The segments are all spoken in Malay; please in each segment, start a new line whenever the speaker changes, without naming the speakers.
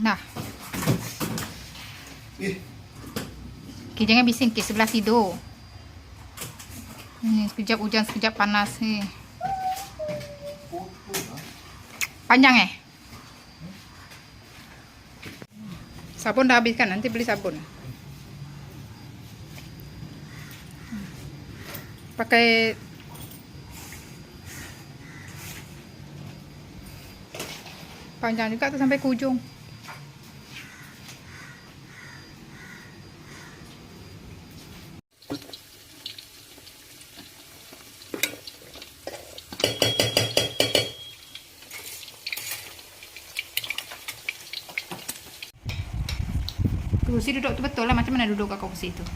Nah,
Eh,
okay, jangan bising ke sebelah tidur. Ni sekejap hujan, sekejap panas ni. Panjang eh? Sabun dah habis kan? Nanti beli sabun. Pakai panjang juga tu sampai ke ujung. Kursi duduk tu betul lah macam mana duduk kat kursi tu.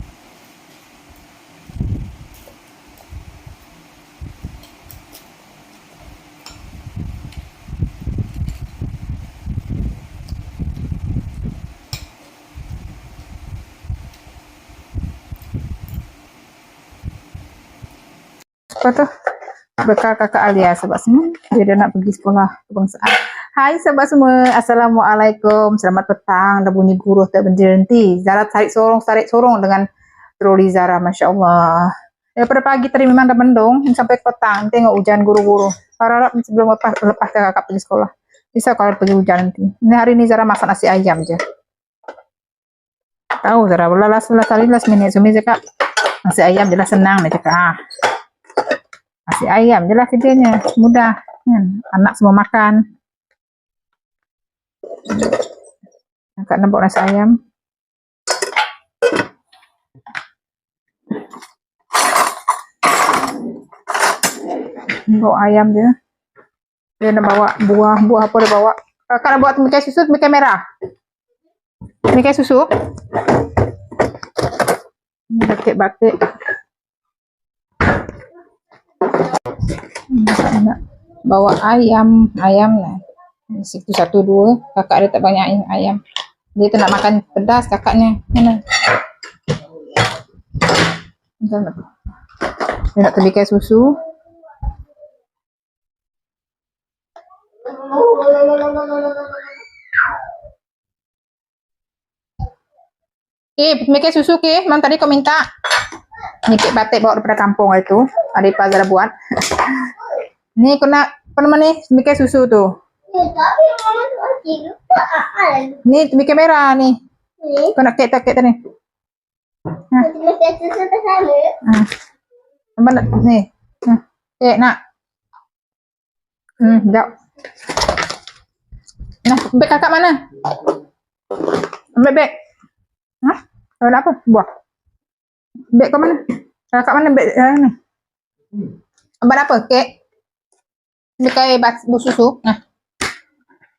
Apa tu? Bekal kakak Alia sebab semua dia dah nak pergi sekolah kebangsaan. Hai sahabat semua, Assalamualaikum, selamat petang, bunyi guruh tak berhenti. Zara tarik sorong, tarik sorong dengan troli Zara, Masya Allah. Daripada pagi tadi memang dah mendung, sampai petang, tengok hujan guru-guru. Harap sebelum lepas, lepas kakak pergi sekolah. Bisa kalau pergi hujan nanti. Ini hari ini Zara masak nasi ayam je. Tahu Zara, belas belas kali belas minit. Sumi cakap, nasi ayam je lah senang. Dia cakap, ah. Nasi ayam je lah kerjanya, mudah. Hmm. Anak semua makan. Angkat nampak nasi ayam. Bawa ayam dia. Dia nak bawa buah. Buah apa dia bawa? Kakak nak buat temikai susu, temikai merah. Temikai susu. Batik-batik. Hmm, nak bawa ayam. Ayam lah. Situ satu dua. Kakak dia tak banyak ayam. Dia tak nak makan pedas kakaknya. Mana? Dia nak, telikai susu. Eh, telikai susu ke? Memang tadi kau minta. Ni kek batik bawa daripada kampung itu. Ada Pazara buat. ni kau nak apa nama ni? Telikai susu tu.
Tu.
Ni temikai merah ni.
Ni,
Kau nak kek tak kek tadi? Ha.
kita.
Ha. Apa nak ni? Ha. Kek nak. Hmm, jap. Nah, beg kakak mana? Ambil beg. Ha? Kau nak apa? Buah. Beg kau mana? Kakak mana beg uh, ni? Ambil apa? Kek. Dekai bas bu susu. Nah.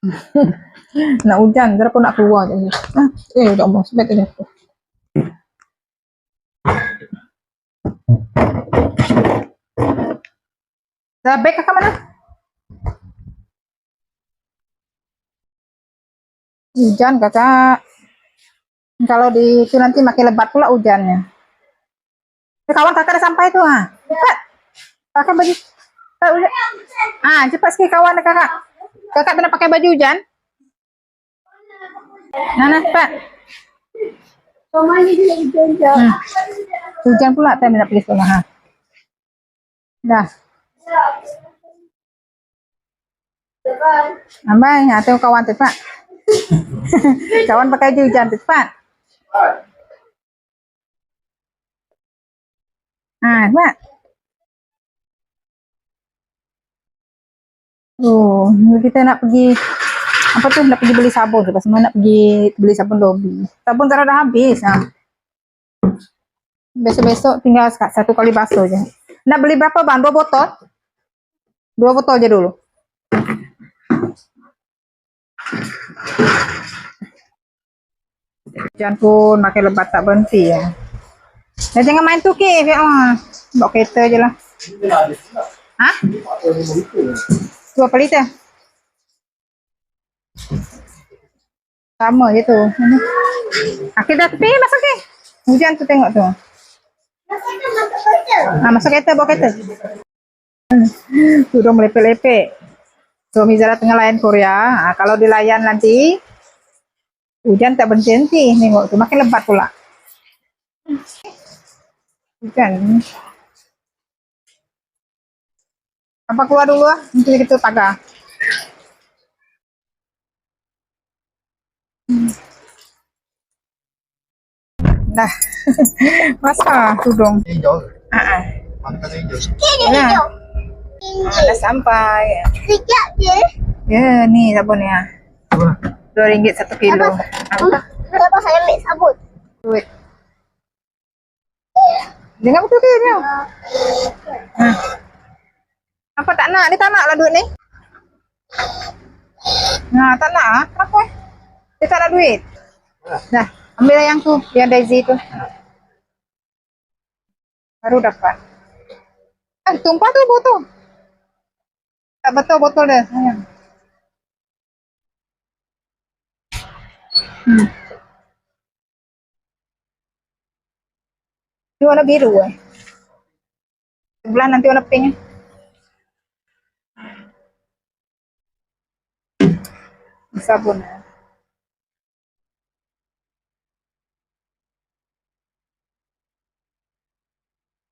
nak hujan, Zara pun nak keluar je. Ah, eh, ya Allah, sebab tu jatuh. Dah beg kakak mana? Hujan kakak. Kalau di itu nanti makin lebat pula hujannya. Eh, kawan kakak dah sampai tuh ah. Cepat. Kakak hujan. Ah, cepat sikit kawan kakak. Kakak tak nak pakai baju hujan? Nana, cepat.
Mama hujan.
Hmm. Hujan pula time nak pergi sekolah. Ha. Dah. Ambai, ha, tengok kawan cepat. kawan pakai baju hujan cepat. Ha, cepat. Oh, kita nak pergi apa tu nak pergi beli sabun lepas semua nak pergi beli sabun lobby. Sabun Zara dah habis ha. Besok-besok tinggal satu kali basuh je. Nak beli berapa bang? Dua botol? Dua botol je dulu. Hujan pun makin lebat tak berhenti ya. Dan jangan main tu ke, ah. Bawa kereta je lah. Ha? Dua liter? Sama je tu. Akhir dah tepi masuk ke? Hujan tu tengok tu.
Masuk kereta.
Ha, masuk kereta, bawa kereta. Tudung melepek-lepek. Suami Zara tengah layan Korea. Ha, kalau dilayan nanti, Hujan tak berhenti. Tengok tu. Makin lebat pula. Hujan. Apa keluar dulu lah. Nanti kita pagar. Hmm. Dah. Masa tudung.
hijau?
Ah, ah.
Hijau?
Ini hijau.
Ah, dah sampai.
Sekejap je.
Ya, ni sabun ni ah.
Apa?
Dua ringgit satu kilo.
Mama, kenapa saya ambil sabun?
Duit. Jangan betul ke dia? Ha. Apa tak nak? Dia tak nak lah duit ni. Nah, tak nak ah. Kenapa? Dia tak nak duit. Dah, ambil yang tu, yang Daisy tu. Baru dapat. Eh, tumpah tu botol. Tak betul botol dia, sayang. Hmm. Ini warna biru eh. Sebelah nanti warna pink eh. Sabun eh.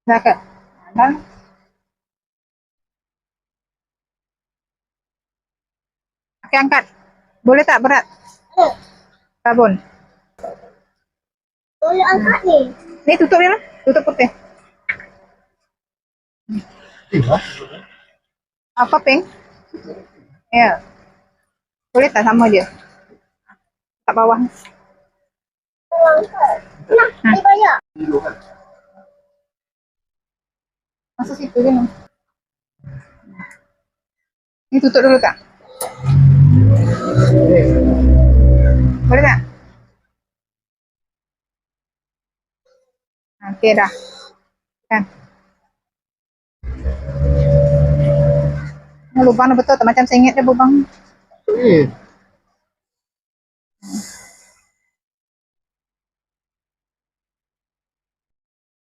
Dah ke? Dah. Okey angkat. Boleh tak berat?
Eh,
Sabun.
boleh angkat ni.
Ni tutup dia lah. Tutup putih. Apa pink? Ya. Boleh tak sama je? Kat bawah.
Nah, ni banyak.
Masuk situ je ni. Ni tutup dulu tak? Boleh tak? Ha, Okey dah. Kan? Ni lubang dia betul tak macam ingat dia lubang.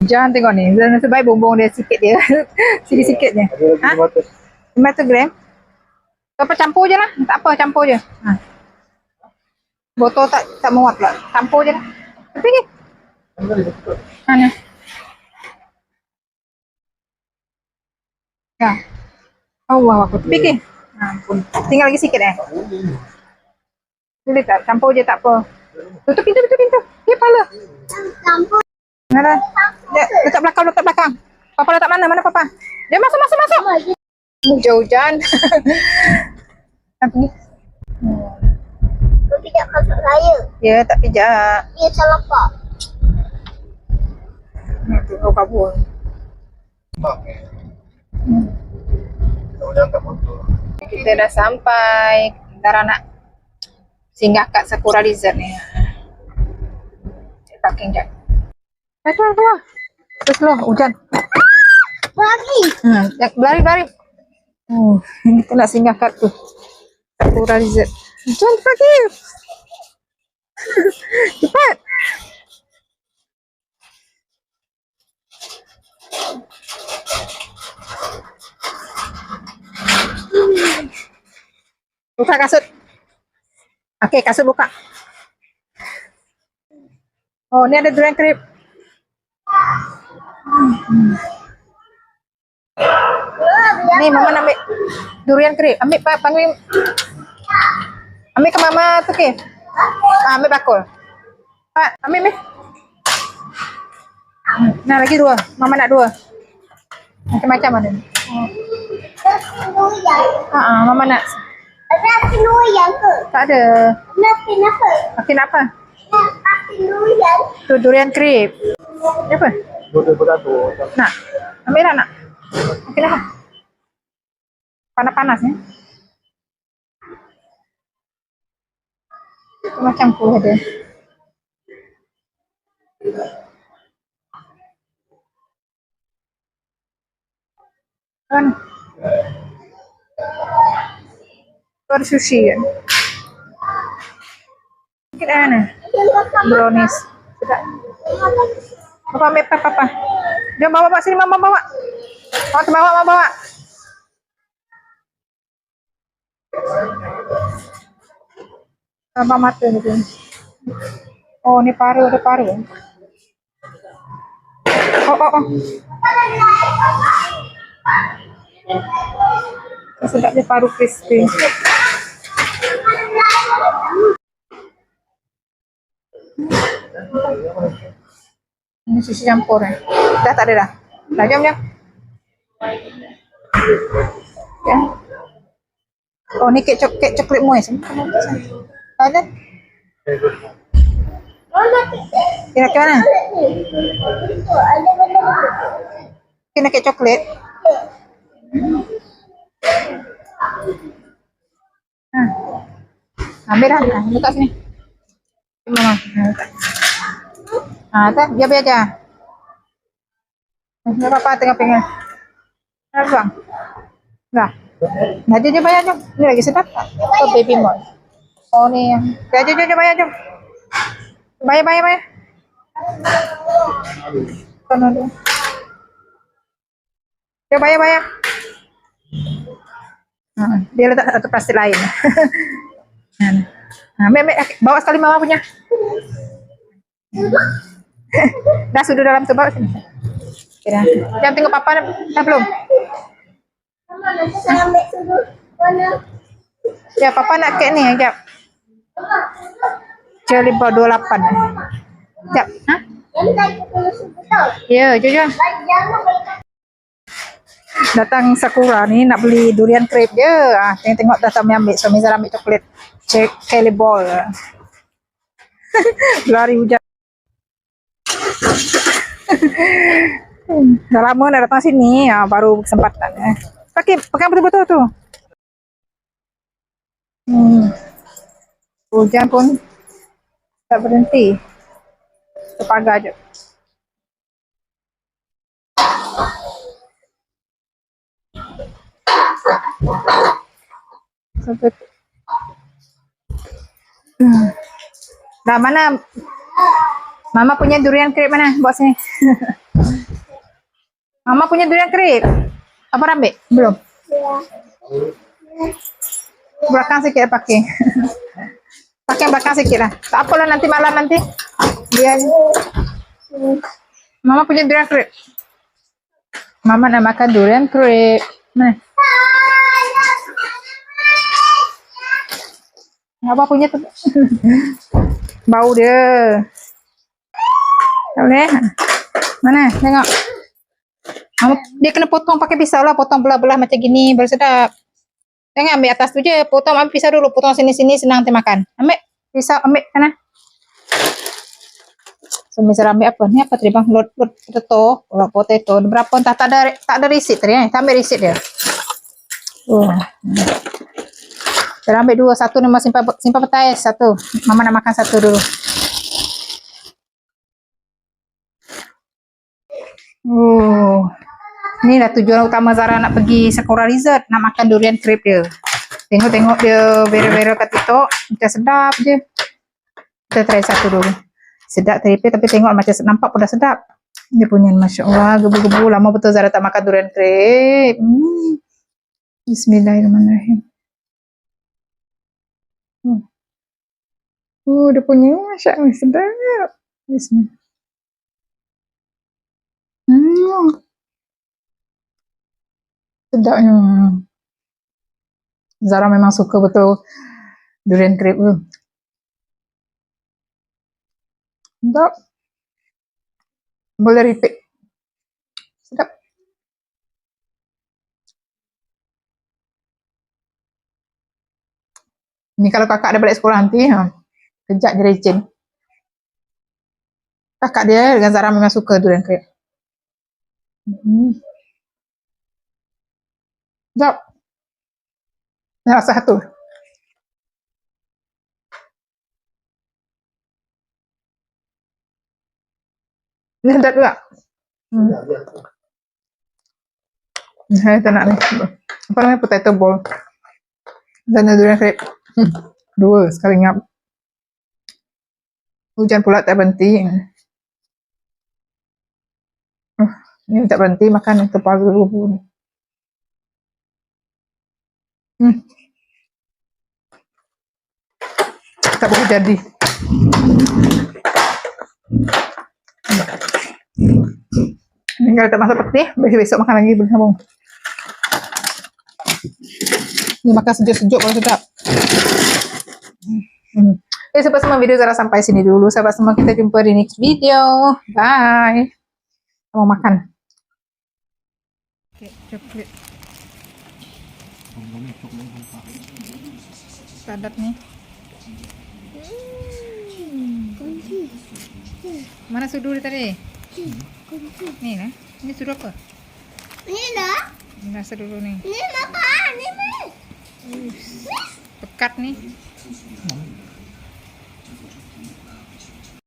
Jangan tengok ni. Nasib baik bumbung dia sikit dia. Sikit-sikit je. Ha?
ha? mata.
500 gram. Apa campur je lah. Tak apa campur je. Ha. Botol tak tak muat pula. Campur je lah. Tapi ni.
Mana?
Mana? Ya. Allah aku fikir. Ha, ampun. Tinggal lagi sikit eh. Boleh tak? Campur je tak apa. Tutup pintu, tutup pintu. Dia kepala.
Campur.
Mana? Dia, letak belakang, letak belakang. Papa letak mana? Mana papa? Dia masuk, masuk, masuk.
Sama je.
Hujan-hujan. Apa ni?
Kau tidak kasut saya.
Ya, tak pijak.
Dia salah pak.
Itu kau kabur.
Bang, eh. Tak boleh angkat motor.
Kita dah sampai. Dara nak singgah kat Sakura Resort ni. Kita parking jap. Eh, keluar, keluar. Terus keluar, hujan.
Lagi.
Hmm, berlari, berlari. Oh, kita nak singgah kat tu. Sakura Resort. Hujan pagi. Cepat. Buka kasut. Okey, kasut buka. Oh, ni ada durian krip. Ni mama nak ambil durian krip. Ambil pak panggil. Ambil ke mama tu ke? Ah, ambil bakul. Pak, ambil. Hmm, Nah, lagi dua. Mama nak dua. Macam-macam ada ni.
Nasi
Ha ah, mama nak.
Nasi loyang ke?
Tak ada.
Nasi apa?
Nak apa?
Nasi loyang.
Tu durian krip. Ni apa?
Bodoh beratur.
Nak. Ambil lah nak. Okey lah. Panas-panas ni. Tu macam kuah. Kan? Ada kan? Sikit dah mana? Brownies. Sedap. Papa papa papa. Jom bawa bawa sini mama bawa. Bawa bawa mama bawa. Tambah mata ni. Oh, ni paru, ada paru. Oh, oh, oh. Sedap dia paru crispy. Ini susu campur eh. Dah tak ada dah. Dah jom jom. Ya. Oh ni kek, cok kek coklat moist. Ada? Kira ke mana? Kena kek coklat. Ha. Ambil dah. Ha, letak sini. Sini mama. Ha, letak. Ha, tak. Biar biar aja. Tak apa-apa tengah pengen. Ha, bang. Dah. Nah, dia, dia bayar jom. Ni lagi sedap. Oh, baby mall. Oh, ni. yang- Jom, jom, jom, bayar jom. Bayar, bayar, bayar. Sana dia. Dia bayar, bayar. Ha, dia letak satu plastik lain. ha, ha, ambil, ambil. Bawa sekali mama punya. dah sudah dalam tu bawa sini. Okay, dah. Jangan tengok papa dah, dah belum?
Mama nak saya ambil sudu. Mana?
Ya, papa nak kek ni, sekejap. Jelly ball 28. Sekejap. Ha?
Yang tadi kena sudu tau.
Ya, jom, jom.
Jangan berikan.
Datang Sakura ni nak beli durian crepe dia. Ah, tengok-tengok dah tak ambil ambil. Suami Zara ambil coklat. Cek Kelly Ball. Lari hujan. Dah lama nak datang sini, ah, baru kesempatan. Eh. Pakai, pakai betul-betul tu. Hmm. Hujan pun tak berhenti. Terpagar je. Sampai Hmm. Mana? Mama punya durian crepe mana? Sini. Mama punya durian crepe. Apa ambil? Belum. Belakang sikit pakai. pakai belakang sikit lah. Tak apalah nanti malam nanti. Biar. Mama punya durian crepe. Mama nak makan durian crepe. Mana? Apa punya tu? Bau dia. Tak boleh. Mana? Tengok. Dia kena potong pakai pisau lah. Potong belah-belah macam gini. Baru sedap. Jangan ambil atas tu je. Potong ambil pisau dulu. Potong sini-sini senang nanti makan. Ambil. Pisau ambil sana. So, misalnya ambil apa? Ni apa tadi bang? Load, load potato. Load potato. Berapa entah. Tak ada, tak ada receipt tadi. Eh? Tak ambil receipt dia. Oh. Kita ambil dua, satu ni simpan simpan petai, satu. Mama nak makan satu dulu. Oh. Ni dah tujuan utama Zara nak pergi Sakura Resort, nak makan durian crepe dia. Tengok-tengok dia bera-bera kat TikTok, macam sedap je. Kita try satu dulu. Sedap teripis tapi tengok macam nampak pun dah sedap. Dia punya Masya Allah, gebu-gebu. Lama betul Zara tak makan durian crepe. Hmm. Bismillahirrahmanirrahim. Hmm. Oh, dia punya Masya Allah, sedap. Bismillah. Hmm. Sedapnya. Zara memang suka betul durian crepe tu. Sedap. Boleh repeat. Sedap. Ni kalau kakak ada balik sekolah nanti, ha, kejap je lecin. Kakak dia dengan Zara memang suka durian crepe. Hmm. Sedap. Ni rasa satu. Ni sedap juga. Hmm.
Ya, ya.
Saya tak nak ni. Apa namanya potato ball. Dan ada durian crepe. Hmm. Dua sekali ngap. Hujan pula tak berhenti. Uh, ni tak berhenti makan kepala rubu ni. Hmm. tak boleh jadi. Tinggal tak masak peti, besok-besok makan lagi bersambung. Ini makan sejuk-sejuk kalau sedap. Hmm. Oke, sahabat semua video Zara sampai sini dulu. Sahabat semua kita jumpa di next video. Bye. Mau makan. Oke, coklat. Padat nih. Mana sudu tadi? Nih, nah. Ini sudu apa?
Ini dah.
Ini rasa dulu nih.
Ini makan. Ini.
Pekat nih.